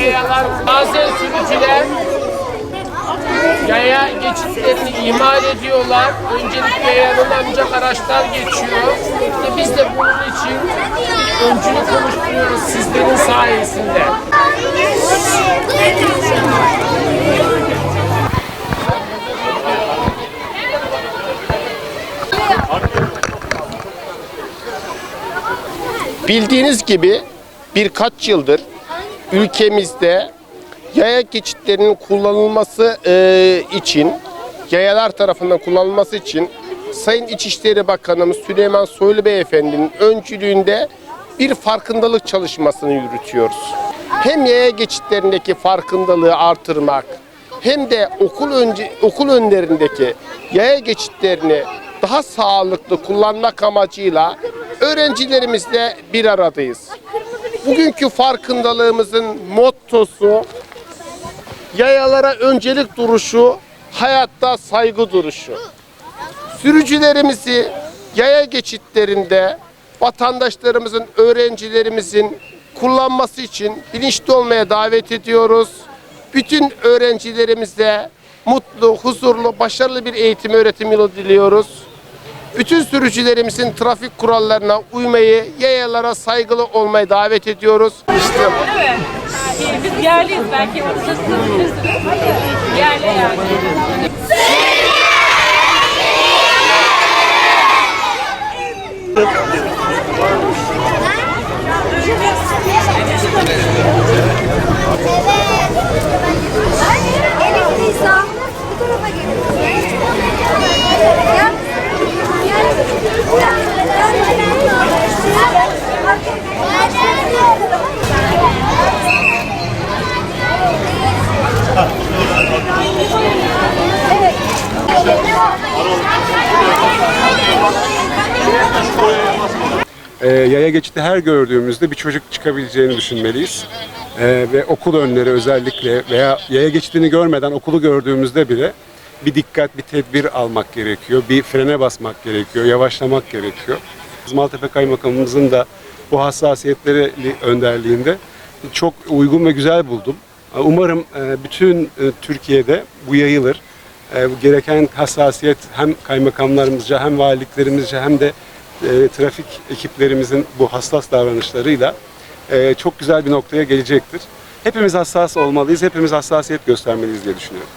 yayalar, bazen sürücüler yaya geçitlerini ihmal ediyorlar. Öncelikle yayanın ancak araçlar geçiyor. İşte biz de bunun için öncülük oluşturuyoruz sizlerin sayesinde. Bildiğiniz gibi birkaç yıldır ülkemizde yaya geçitlerinin kullanılması e, için, yayalar tarafından kullanılması için Sayın İçişleri Bakanımız Süleyman Soylu Beyefendi'nin öncülüğünde bir farkındalık çalışmasını yürütüyoruz. Hem yaya geçitlerindeki farkındalığı artırmak, hem de okul önce okul önlerindeki yaya geçitlerini daha sağlıklı kullanmak amacıyla öğrencilerimizle bir aradayız. Bugünkü farkındalığımızın mottosu yayalara öncelik duruşu, hayatta saygı duruşu. Sürücülerimizi yaya geçitlerinde vatandaşlarımızın, öğrencilerimizin kullanması için bilinçli olmaya davet ediyoruz. Bütün öğrencilerimize mutlu, huzurlu, başarılı bir eğitim öğretim yılı diliyoruz. Bütün sürücülerimizin trafik kurallarına uymayı, yayalara saygılı olmayı davet ediyoruz. İşte. Evet. Biz yerliyiz belki orada tanıtırsınız. Yerli yani. Elif E, yaya geçidi her gördüğümüzde bir çocuk çıkabileceğini düşünmeliyiz. E, ve okul önleri özellikle veya yaya geçidini görmeden okulu gördüğümüzde bile bir dikkat, bir tedbir almak gerekiyor. Bir frene basmak gerekiyor, yavaşlamak gerekiyor. Maltepe Kaymakamımızın da bu hassasiyetleri önderliğinde çok uygun ve güzel buldum. Umarım e, bütün e, Türkiye'de bu yayılır. Gereken hassasiyet hem kaymakamlarımızca hem valiliklerimizce hem de e, trafik ekiplerimizin bu hassas davranışlarıyla e, çok güzel bir noktaya gelecektir. Hepimiz hassas olmalıyız, hepimiz hassasiyet göstermeliyiz diye düşünüyorum.